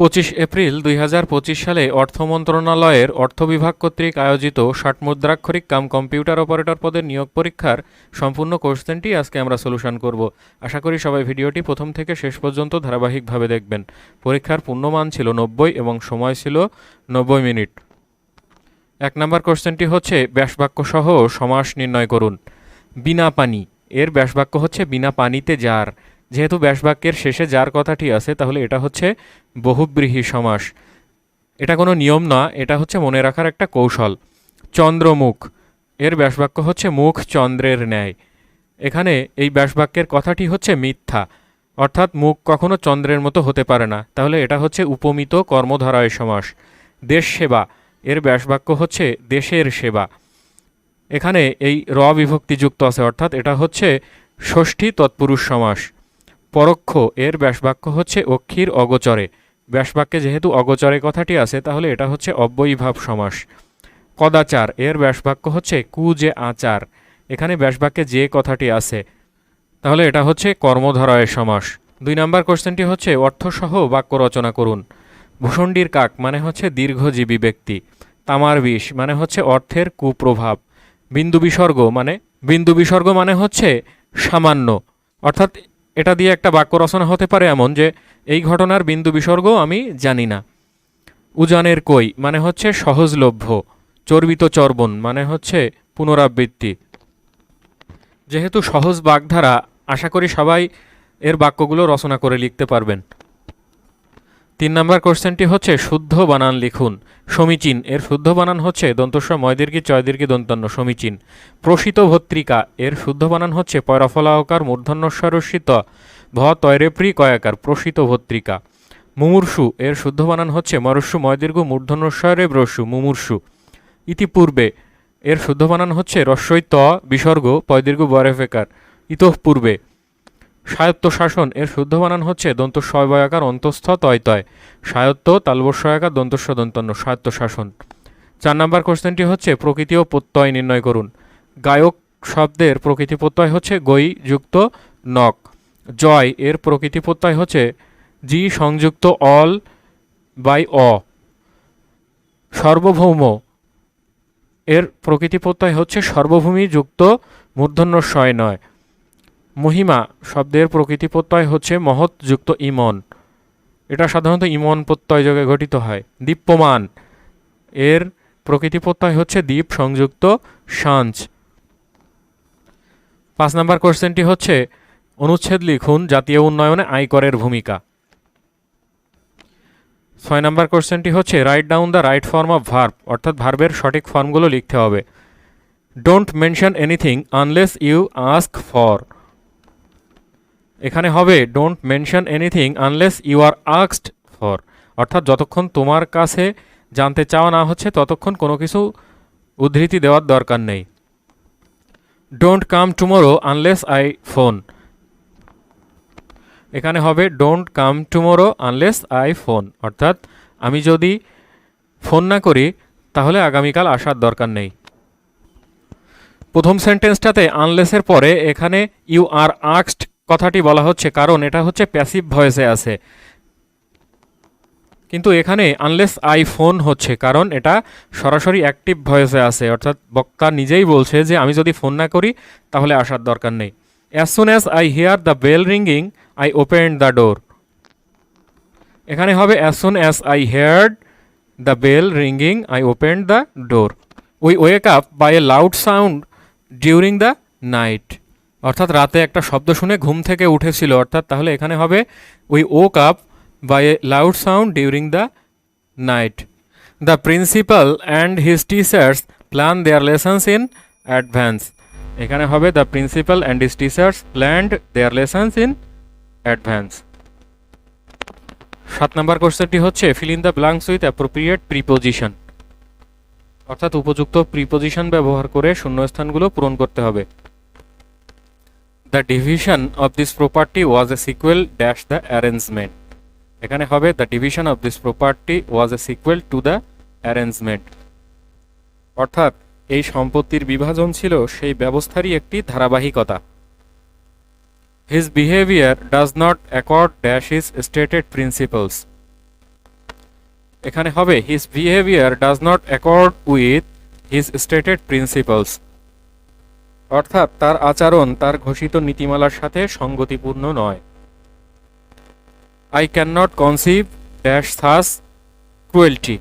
পঁচিশ এপ্রিল দুই হাজার পঁচিশ সালে অর্থ মন্ত্রণালয়ের অর্থ বিভাগ কর্তৃক আয়োজিত ষাট মুদ্রাক্ষরিক কাম কম্পিউটার অপারেটর পদের নিয়োগ পরীক্ষার সম্পূর্ণ কোশ্চেনটি আজকে আমরা সলিউশন করব। আশা করি সবাই ভিডিওটি প্রথম থেকে শেষ পর্যন্ত ধারাবাহিকভাবে দেখবেন। পরীক্ষার পূর্ণমান ছিল নব্বই এবং সময় ছিল নব্বই মিনিট। এক নম্বর কোশ্চেনটি হচ্ছে ব্যাসবাক্য সহ সমাস নির্ণয় করুন। বিনা পানি। এর ব্যাসবাক্য হচ্ছে বিনা পানিতে যার। যেহেতু ব্যাসবাক্যের শেষে যার কথাটি আছে, তাহলে এটা হচ্ছে বহুব্রীহি সমাস। এটা কোনো নিয়ম না, এটা হচ্ছে মনে রাখার একটা কৌশল। চন্দ্রমুখ, এর ব্যাসবাক্য হচ্ছে মুখ চন্দ্রের ন্যায়। এখানে এই ব্যাসবাক্যের কথাটি হচ্ছে মিথ্যা, অর্থাৎ মুখ কখনো চন্দ্রের মতো হতে পারে না। তাহলে এটা হচ্ছে উপমিত কর্মধারয় সমাস। দেশ সেবা, এর ব্যাসবাক্য হচ্ছে দেশের সেবা। এখানে এই র বিভক্তিযুক্ত আছে, অর্থাৎ এটা হচ্ছে ষষ্ঠী তৎপুরুষ সমাস। পরোক্ষ, এর ব্যাসবাক্য হচ্ছে অক্ষীর অগোচরে। ব্যাসবাক্যে যেহেতু অগোচরে কথাটি আছে, তাহলে এটা হচ্ছে অব্যয়ীভাব সমাস। কদাচার, এর ব্যাসবাক্য হচ্ছে কু যে আচার। এখানে ব্যাসবাক্যে যে কথাটি আছে, তাহলে এটা হচ্ছে কর্মধারয়ের সমাস। দুই নম্বর কোশ্চেনটি হচ্ছে অর্থসহ বাক্য রচনা করুন। ভূষণ্ডির কাক মানে হচ্ছে দীর্ঘজীবী ব্যক্তি। তামার বিষ মানে হচ্ছে অর্থের কুপ্রভাব। বিন্দু বিসর্গ মানে বিন্দু বিসর্গ মানে হচ্ছে সামান্য, অর্থাৎ এটা দিয়ে একটা বাক্য রচনা হতে পারে এমন যে, এই ঘটনার বিন্দু বিসর্গ আমি জানি না। উজানের কই মানে হচ্ছে সহজলভ্য, চর্বিত চর্বণ মানে হচ্ছে পুনরাবৃত্তি। যেহেতু সহজ বাগধারা, আশা করি সবাই এর বাক্যগুলো রচনা করে লিখতে পারবেন। তিন নম্বর কোশ্চেনটি হচ্ছে, শুদ্ধ বানান লিখুন। সমীচীন। এর শুদ্ধ বানান হচ্ছে দন্তস্ব ময়দীর্ঘি, চয়দীর্ঘি দন্তান্ন সমীচীন। প্রসিত ভত্রিকা। এর শুদ্ধ বানান হচ্ছে পয়রাফলাহকার মূর্ধন্যস্বরস্বিত ভ তয়রেপ্রি কয়াকার, প্রসিত ভত্রিকা। মুমূর্ষু। এর শুদ্ধ বানান হচ্ছে মরস্যু ময়দীর্ঘ, মূর্ধন্যস্বরে ব্রস্যু মুমূর্ষু। ইতিপূর্বে। এর শুদ্ধ বানান হচ্ছে রস্বই ত বিসর্গ, পয়দীর্ঘ, বরেফেকার। ইতঃপূর্বে। স্বায়ত্ত শাসন, এর শুদ্ধ বানান হচ্ছে দন্ত বয়াকার অন্তস্থ তয় তয়। স্বায়ত্ত তালবস্বয়াকার দন্তস্ব দন্তান্ন স্বায়ত্ত শাসন। চার নম্বর কোশ্চেনটি হচ্ছে, প্রকৃতি ও প্রত্যয় নির্ণয় করুন। গায়ক শব্দের প্রকৃতি প্রত্যয় হচ্ছে গই, যুক্ত, নক। জয়, এর প্রকৃতি প্রত্যয় হচ্ছে জি, সংযুক্ত, অল, বাই, অ। সার্বভৌম, এর প্রকৃতি প্রত্যয় হচ্ছে সর্বভূমি, যুক্ত, মূর্ধন্য শয় নয়। মহিমা শব্দের প্রকৃতি প্রত্যয় হচ্ছে মহৎ যুক্ত ইমন। এটা সাধারণত ইমন প্রত্যয় যোগে গঠিত হয়, দীপ্যমান। এর প্রকৃতি প্রত্যয় হচ্ছে দ্বীপ সংযুক্ত সাঞ্চ। পাঁচ নম্বর কোশ্চেনটি হচ্ছে, অনুচ্ছেদ লিখুন জাতীয় উন্নয়নে আয়করের ভূমিকা। ছয় নম্বর কোশ্চেনটি হচ্ছে write down the right form of verb অর্থাৎ ভার্বের সঠিক ফর্মগুলো লিখতে হবে। Don't mention anything unless you ask for এখানে হবে don't mention anything unless you are আক্সড for অর্থাৎ যতক্ষণ তোমার কাছে জানতে চাওয়া না হচ্ছে, ততক্ষণ কোনো কিছু উদ্ধৃতি দেওয়ার দরকার নেই। Don't come tomorrow unless I phone এখানে হবে don't come tomorrow unless I phone অর্থাৎ আমি যদি ফোন না করি, তাহলে আগামীকাল আসার দরকার নেই। প্রথম সেন্টেন্সটাতে আনলেসের পরে এখানে ইউ আর আক্সড কথাটি বলা হচ্ছে, কারণ এটা হচ্ছে প্যাসিভ ভয়েসে আছে। কিন্তু এখানে আনলেস আই ফোন হচ্ছে, কারণ এটা সরাসরি অ্যাক্টিভ ভয়েসে আছে। অর্থাৎ বক্তা নিজেই বলছে যে, আমি যদি ফোন না করি, তাহলে আসার দরকার নেই। As soon as I hear the bell ringing I open the door এখানে হবে as soon as I heard the bell ringing I open the door we wake up by a loud sound during the night অর্থাৎ রাতে একটা শব্দ শুনে ঘুম থেকে উঠেছিল। অর্থাৎ তাহলে এখানে হবে we woke up by a loud sound during the night the principal and his teachers plan their lessons in advance এখানে হবে the principal and his teachers planned their lessons in advance সাত নম্বর কোশ্চেনটি হচ্ছে fill in the blanks with appropriate preposition অর্থাৎ উপযুক্ত preposition ব্যবহার করে শূন্যস্থানগুলো পূরণ করতে হবে। The division of this property was a sequel dash the arrangement এখানে হবে the division of this property was a sequel to the arrangement অর্থাৎ, এই সম্পত্তির বিভাজন ছিল সেই ব্যবস্থারই একটি ধারাবাহিকতা। His behaviour does not accord dash his stated principles এখানে হবে his behaviour does not accord with his stated principles অর্থাৎ তার আচরণ তার ঘোষিত নীতিমালার সাথে সঙ্গতিপূর্ণ নয়। I can not conceive dash such cruelty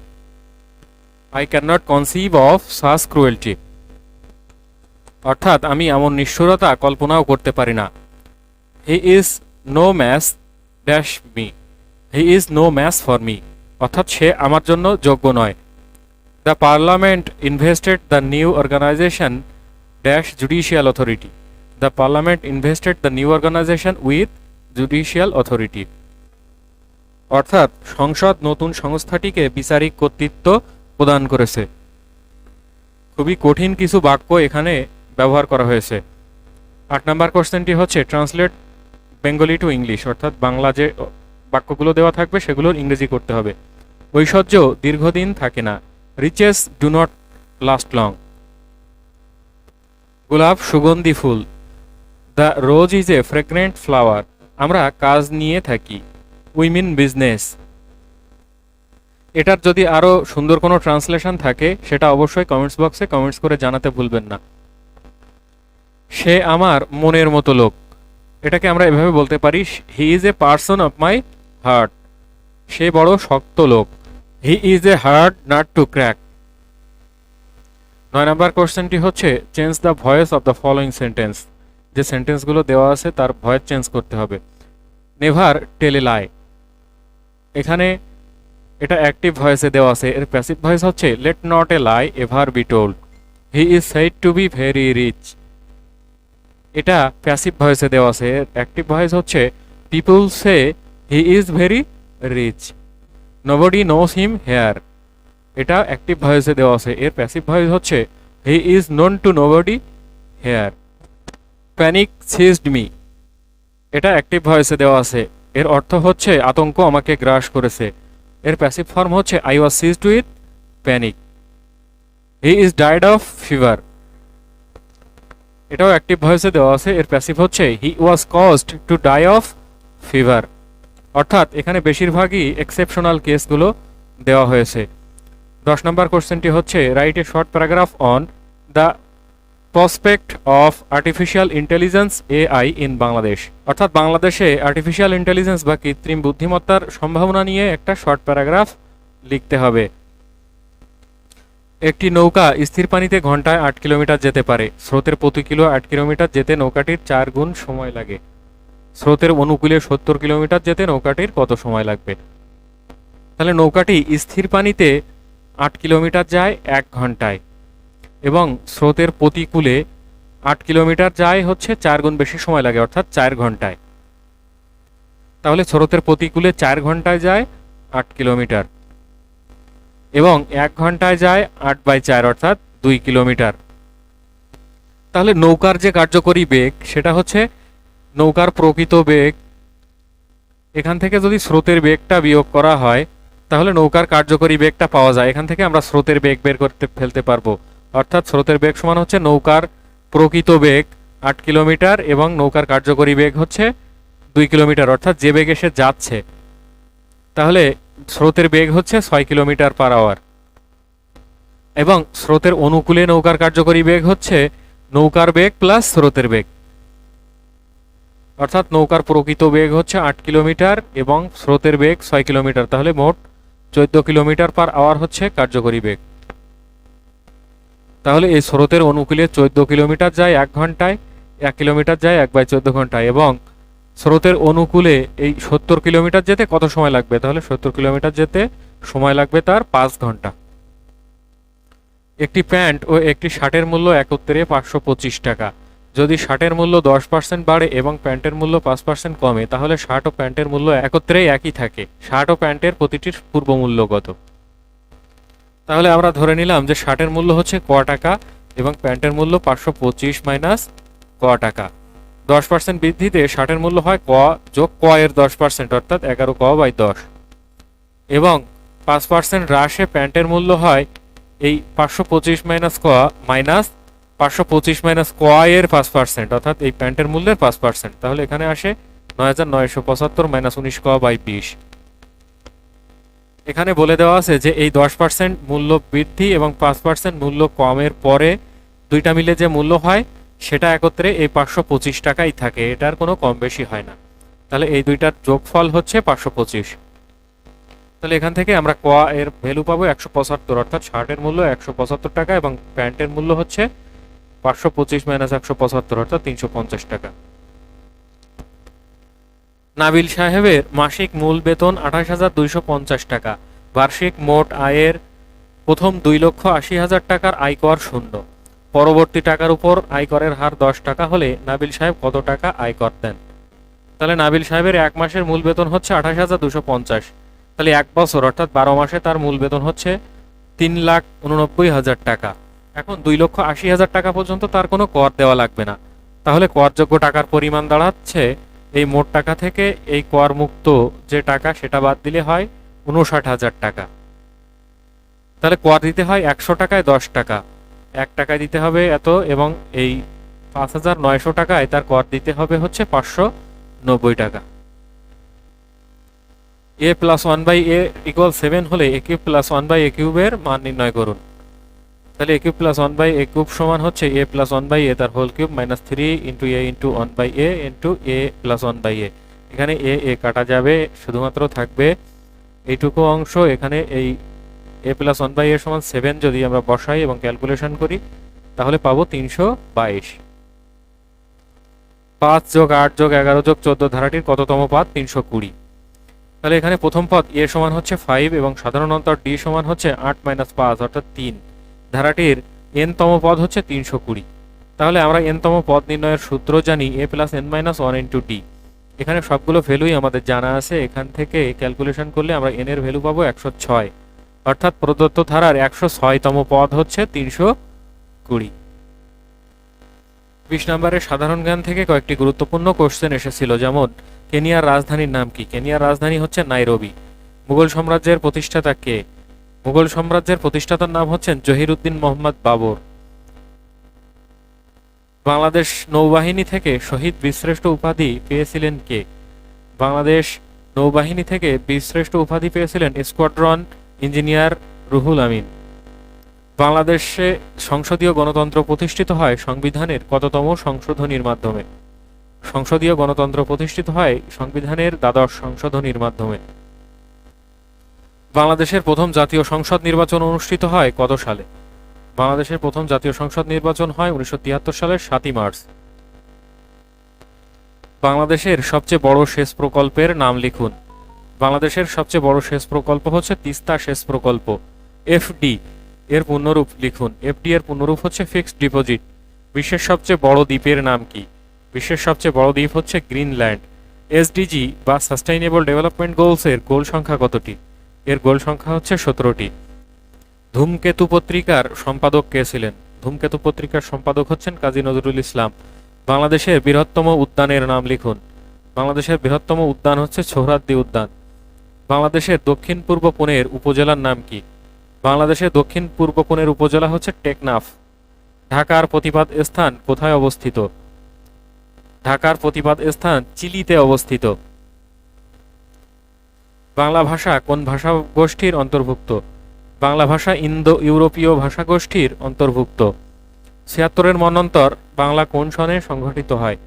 I can not conceive of such cruelty অর্থাৎ আমি এমন নিষ্ঠুরতা কল্পনাও করতে পারি না। He is no match dash me he is no match for me অর্থাৎ সে আমার জন্য যোগ্য নয়। The parliament invested the new organisation dash judicial authority the parliament invested the new organisation with judicial authority অর্থাৎ সংসদ নতুন সংস্থাটিকে বিচারিক কর্তৃত্ব প্রদান করেছে। খুবই কঠিন কিছু বাক্য এখানে ব্যবহার করা হয়েছে। আট নম্বর কোশ্চেনটি হচ্ছে ট্রান্সলেট বেঙ্গলি টু ইংলিশ অর্থাৎ বাংলা যে বাক্যগুলো দেওয়া থাকবে সেগুলোর ইংরেজি করতে হবে। ঐশ্বর্য দীর্ঘদিন থাকে না। Riches do not last long গোলাপ সুগন্ধি ফুল। The rose is a fragrant flower আমরা কাজ নিয়ে থাকি। উইমিন বিজনেস এটার যদি আরও সুন্দর কোনো ট্রান্সলেশন থাকে, সেটা অবশ্যই কমেন্টস বক্সে কমেন্টস করে জানাতে ভুলবেন না। সে আমার মনের মতো লোক। এটাকে আমরা এভাবে বলতে পারি he is a person of my heart সে বড় শক্ত লোক। He is a hard nut to crack নয় নম্বর কোশ্চেনটি হচ্ছে change the voice of the following sentence যে সেন্টেন্সগুলো দেওয়া আছে, তার ভয়েস চেঞ্জ করতে হবে। নেভার টেলে লাই এখানে এটা অ্যাক্টিভ ভয়েসে দেওয়া আছে। এর প্যাসিভ ভয়েস হচ্ছে let not a lie ever be told he is said to be very rich এটা প্যাসিভ ভয়েসে দেওয়া আছে। এর অ্যাক্টিভ ভয়েস হচ্ছে people say he is very rich nobody knows him here এটা অ্যাক্টিভ ভয়েসে দেওয়া আছে। এর প্যাসিভ ভয়েস হচ্ছে he is known to nobody here panic seized me এটা অ্যাক্টিভ ভয়েসে দেওয়া আছে। এর অর্থ হচ্ছে, আতঙ্ক আমাকে গ্রাস করেছে. এর প্যাসিভ ফর্ম হচ্ছে I was seized with panic he is died of fever এটাও অ্যাক্টিভ ভয়েসে দেওয়া আছে। এর প্যাসিভ হচ্ছে he was caused to die of fever অর্থাৎ, এখানে বেশিরভাগই এক্সেপশনাল কেসগুলো দেওয়া হয়েছে। দশ নম্বর কোশ্চেনটি হচ্ছে write a short paragraph on the prospect of artificial intelligence AI in Bangladesh অর্থাৎ বাংলাদেশে আর্টিফিশিয়াল ইন্টেলিজেন্স বা কৃত্রিম বুদ্ধিমত্তার সম্ভাবনা নিয়ে একটা শর্ট প্যারাগ্রাফ লিখতে হবে। একটি নৌকা স্থির পানিতে ঘন্টায় আট কিলোমিটার যেতে পারে। স্রোতের প্রতি কিলো আট কিলোমিটার যেতে নৌকাটির চার গুণ সময় লাগে। স্রোতের অনুকূলে সত্তর কিলোমিটার যেতে নৌকাটির কত সময় লাগবে? তাহলে নৌকাটি স্থির পানিতে আট কিলোমিটার যায় এক ঘন্টায় এবং স্রোতের প্রতিকূলে আট কিলোমিটার যায় হচ্ছে চার গুণ বেশি সময় লাগে, অর্থাৎ চার ঘন্টায়। তাহলে স্রোতের প্রতিকূলে চার ঘন্টায় যায় আট কিলোমিটার এবং এক ঘন্টায় যায় আট বাই চার, অর্থাৎ দুই কিলোমিটার। তাহলে নৌকার যে কার্যকরী বেগ, সেটা হচ্ছে নৌকার প্রকৃত বেগ। এখান থেকে যদি স্রোতের বেগটা বিয়োগ করা হয় তাহলে নৌকার কার্যকরী বেগটা পাওয়া যায়। এখান থেকে আমরা স্রোতের বেগ বের করতে ফেলতে পারব। অর্থাৎ স্রোতের বেগ সমান হচ্ছে নৌকার প্রকৃত বেগ আট কিলোমিটার এবং নৌকার কার্যকরী বেগ হচ্ছে দুই কিলোমিটার। অর্থাৎ যে বেগে সে যাচ্ছে, তাহলে স্রোতের বেগ হচ্ছে ছয় কিলোমিটার পার আওয়ার। এবং স্রোতের অনুকূলে নৌকার কার্যকরী বেগ হচ্ছে নৌকার বেগ প্লাস স্রোতের বেগ। অর্থাৎ নৌকার প্রকৃত বেগ হচ্ছে আট কিলোমিটার এবং স্রোতের বেগ ছয় কিলোমিটার। তাহলে মোট চোদ্দ কিলোমিটার পার আওয়ার হচ্ছে কার্যকরী বেগ। তাহলে এই স্রোতের অনুকূলে চোদ্দ কিলোমিটার যায় এক ঘন্টায়, এক কিলোমিটার যায় এক বাই চোদ্দ ঘন্টায় এবং স্রোতের অনুকূলে এই সত্তর কিলোমিটার যেতে কত সময় লাগবে? তাহলে সত্তর কিলোমিটার যেতে সময় লাগবে তার পাঁচ ঘণ্টা। একটি প্যান্ট ও একটি শার্টের মূল্য একত্রে পাঁচশো পঁচিশ টাকা। যদি শার্টের মূল্য দশ পার্সেন্ট বাড়ে এবং প্যান্টের মূল্য পাঁচ পার্সেন্ট কমে, তাহলে শার্ট ও প্যান্টের মূল্য একত্রেই একই থাকে। শার্ট ও প্যান্টের প্রতিটির পূর্ব মূল্যগত তাহলে আমরা ধরে নিলাম যে শার্টের মূল্য হচ্ছে ক টাকা এবং প্যান্টের মূল্য পাঁচশো পঁচিশ মাইনাস ক টাকা। দশ পার্সেন্ট বৃদ্ধিতে শার্টের মূল্য হয় ক যোগ ক এর দশ পার্সেন্ট অর্থাৎ এগারো ক বাই দশ। এবং পাঁচ পার্সেন্ট হ্রাসে প্যান্টের মূল্য হয় এই পাঁচশো পঁচিশ মাইনাস ক মাইনাস পাঁচশো পঁচিশ মাইনাস ক এর পাঁচ পার্সেন্ট অর্থাৎ এই প্যান্টের মূল্যের পাঁচ পার্সেন্ট তাহলে এখানে আসে নয় হাজার নয়শো পঁচাত্তর মাইনাস উনিশ ক বাই বিশ। এখানে বলে দেওয়া আছে যে এই দশ পার্সেন্ট মূল্য বৃদ্ধি এবং পাঁচ পার্সেন্ট মূল্য কমের পরে দুইটা মিলে যে মূল্য হয়, সেটা একত্রে এই পাঁচশো পঁচিশ টাকাই থাকে। এটার কোনো কম বেশি হয় না। তাহলে এই দুইটার যোগফল হচ্ছে পাঁচশো পঁচিশ। তাহলে এখান থেকে আমরা ক এর ভ্যালু পাবো একশো পঁচাত্তর, অর্থাৎ শার্টের মূল্য একশো পঁচাত্তর টাকা এবং প্যান্টের মূল্য হচ্ছে পাঁচশো পঁচিশ মাইনাস একশো পঁচাত্তর, অর্থাৎ তিনশো পঞ্চাশ টাকা। নাবিল সাহেবের মাসিক মূল বেতন আঠাশ হাজার দুইশো পঞ্চাশ টাকা। বার্ষিক মোট আয়ের প্রথম দুই লক্ষ আশি হাজার টাকার আয়কর শূন্য। পরবর্তী টাকার উপর আয়করের হার দশ টাকা হলে নাবিল সাহেব কত টাকা আয়কর দেন? তাহলে নাবিল সাহেবের এক মাসের মূল বেতন হচ্ছে আঠাশ হাজার দুশো পঞ্চাশ। তাহলে এক বছর, অর্থাৎ বারো মাসে তার মূল বেতন হচ্ছে তিন লাখ উননব্বই হাজার টাকা। এখন দুই লক্ষ আশি হাজার টাকা পর্যন্ত তার কোনো কর দেওয়া লাগবে না। তাহলে করযোগ্য টাকার পরিমাণ দাঁড়াচ্ছে। এই মোট টাকা থেকে এই কর মুক্ত যে টাকা, সেটা বাদ দিলে হয় উনষাট হাজার টাকা। তাহলে কর দিতে হয় একশো টাকায় দশ টাকা। এক টাকায় দিতে হবে এত এবং এই পাঁচ হাজার নয়শো টাকায় তার কর দিতে হবে হচ্ছে পাঁচশো নব্বই টাকা। A plus one by a equal seven হলে a cube plus one by a কিউবের মান নির্ণয় করুন। তাহলে a cube plus one by a cube সমান হচ্ছে a plus one by a তার whole cube minus three into a into one by a into a plus one by a এখানে a এ কাটা যাবে, শুধুমাত্র থাকবে এইটুকু অংশ। এখানে এই a plus one by a সমান সেভেন যদি আমরা বসাই এবং ক্যালকুলেশন করি, তাহলে পাবো তিনশো বাইশ। পাঁচ যোগ আট যোগ এগারো যোগ চোদ্দ ধারাটির কততম পদ? তিনশো কুড়ি। তাহলে এখানে প্রথম পদ এ সমান হচ্ছে ফাইভ এবং সাধারণ অন্তর ডি সমান হচ্ছে আট মাইনাস পাঁচ, অর্থাৎ তিন। ধারাটির এন তম পদ হচ্ছে তিনশো কুড়ি। তাহলে আমরা এন তম পদ নির্ণয়ের সূত্র জানি a plus n minus one into d এখানে সবগুলো ভ্যালুই আমাদের জানা আছে। এখান থেকে ক্যালকুলেশন করলে আমরা এন এর ভ্যালু পাবো একশো ছয়। অর্থাৎ প্রদত্ত ধারার একশো ছয়তম পদ হচ্ছে তিনশো কুড়ি। বিশ নম্বরের সাধারণ জ্ঞান থেকে কয়েকটি গুরুত্বপূর্ণ কোশ্চেন এসেছিল। যেমন, কেনিয়ার রাজধানীর নাম কি? কেনিয়ার রাজধানী হচ্ছে নাইরবি। মুঘল সাম্রাজ্যের প্রতিষ্ঠাতা কে? মুঘল সাম্রাজ্যের প্রতিষ্ঠাতার নাম হচ্ছেন জহিরুদ্দিন মোহাম্মদ বাবর। বাংলাদেশ নৌবাহিনী থেকে শহীদ বীরশ্রেষ্ঠ উপাধি পেয়েছিলেন কে? বাংলাদেশ নৌবাহিনী থেকে বীরশ্রেষ্ঠ উপাধি পেয়েছিলেন স্কোয়াড্রন ইঞ্জিনিয়ার রুহুল আমিন। বাংলাদেশে সংসদীয় গণতন্ত্র প্রতিষ্ঠিত হয় সংবিধানের কততম সংশোধনীর মাধ্যমে। সংসদীয় গণতন্ত্র প্রতিষ্ঠিত হয় সংবিধানের দ্বাদশ সংশোধনীর মাধ্যমে। বাংলাদেশের প্রথম জাতীয় সংসদ নির্বাচন অনুষ্ঠিত হয় কত সালে বাংলাদেশের প্রথম জাতীয় সংসদ নির্বাচন হয় উনিশশো তিয়াত্তর সালের সাতই মার্চ। বাংলাদেশের সবচেয়ে বড় সেচ প্রকল্পের নাম লিখুন। বাংলাদেশের সবচেয়ে বড় সেচ প্রকল্প হচ্ছে তিস্তা সেচ প্রকল্প, এফডি। এর পূর্ণরূপ লিখুন। এফডি এর পূর্ণরূপ হচ্ছে ফিক্সড ডিপোজিট। বিশ্বের সবচেয়ে বড় দ্বীপের নাম কি? বিশ্বের সবচেয়ে বড় দ্বীপ হচ্ছে গ্রিনল্যান্ড। এসডিজি বা সাস্টেইনেবল ডেভেলপমেন্ট গোলস এর গোল সংখ্যা কতটি? এর গোল সংখ্যা হচ্ছে সতেরোটি। ধূমকেতু পত্রিকার সম্পাদক কে ছিলেন? ধূমকেতু পত্রিকার সম্পাদক হচ্ছেন কাজী নজরুল ইসলাম। বাংলাদেশের বৃহত্তম উদ্যানের নাম লিখুন। বাংলাদেশের বৃহত্তম উদ্যান হচ্ছে সোহরাদ্দি উদ্যান। বাংলাদেশের দক্ষিণ পূর্ব কোণের উপজেলার নাম কি? বাংলাদেশের দক্ষিণ পূর্ব কোণের উপজেলা হচ্ছে টেকনাফ। ঢাকার প্রতিবাদ স্থান কোথায় অবস্থিত? ঢাকার প্রতিবাদ স্থান চিলিতে অবস্থিত। বাংলা ভাষা কোন ভাষা গোষ্ঠীর অন্তর্ভুক্ত? বাংলা ভাষা ইন্দো ইউরোপীয় ভাষা গোষ্ঠীর অন্তর্ভুক্ত। ছিয়াত্তরের মনন্তর বাংলা কোন সনে সংঘটিত হয়?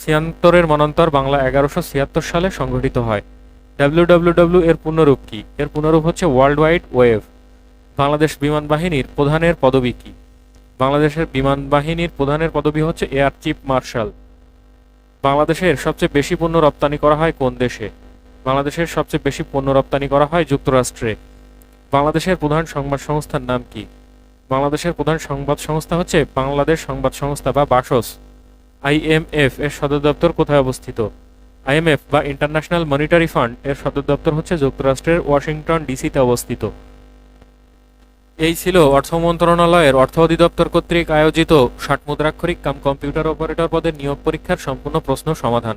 ছিয়াত্তরের মনন্তর বাংলা এগারোশো ছিয়াত্তর সালে সংঘটিত হয়। ডাব্লিউ ডাব্লিউ ডাব্লিউ এর পূর্ণরূপ কি? এর পূর্ণরূপ হচ্ছে ওয়ার্ল্ড ওয়াইড ওয়েভ। বাংলাদেশ বিমান বাহিনীর প্রধানের পদবি কি? বাংলাদেশের বিমান বাহিনীর প্রধানের পদবি হচ্ছে এয়ার চিফ মার্শাল। বাংলাদেশের সবচেয়ে বেশি পণ্য রপ্তানি করা হয় কোন দেশে? বাংলাদেশের সবচেয়ে বেশি পণ্য রপ্তানি করা হয় যুক্তরাষ্ট্রে। বাংলাদেশের প্রধান সংবাদ সংস্থার নাম কি? বাংলাদেশের প্রধান সংবাদ সংস্থা হচ্ছে বাংলাদেশ সংবাদ সংস্থা বা বাসস। আইএমএফ এর সদর দপ্তর কোথায় অবস্থিত? আইএমএফ বা ইন্টারন্যাশনাল মনিটারি ফান্ড এর সদর দপ্তর হচ্ছে যুক্তরাষ্ট্রের ওয়াশিংটন ডিসিতে অবস্থিত। এই ছিল অর্থ মন্ত্রণালয়ের অর্থ অধিদপ্তর কর্তৃক আয়োজিত ষাট মুদ্রাক্ষরিক কাম কম্পিউটার অপারেটর পদের নিয়োগ পরীক্ষার সম্পূর্ণ প্রশ্ন সমাধান।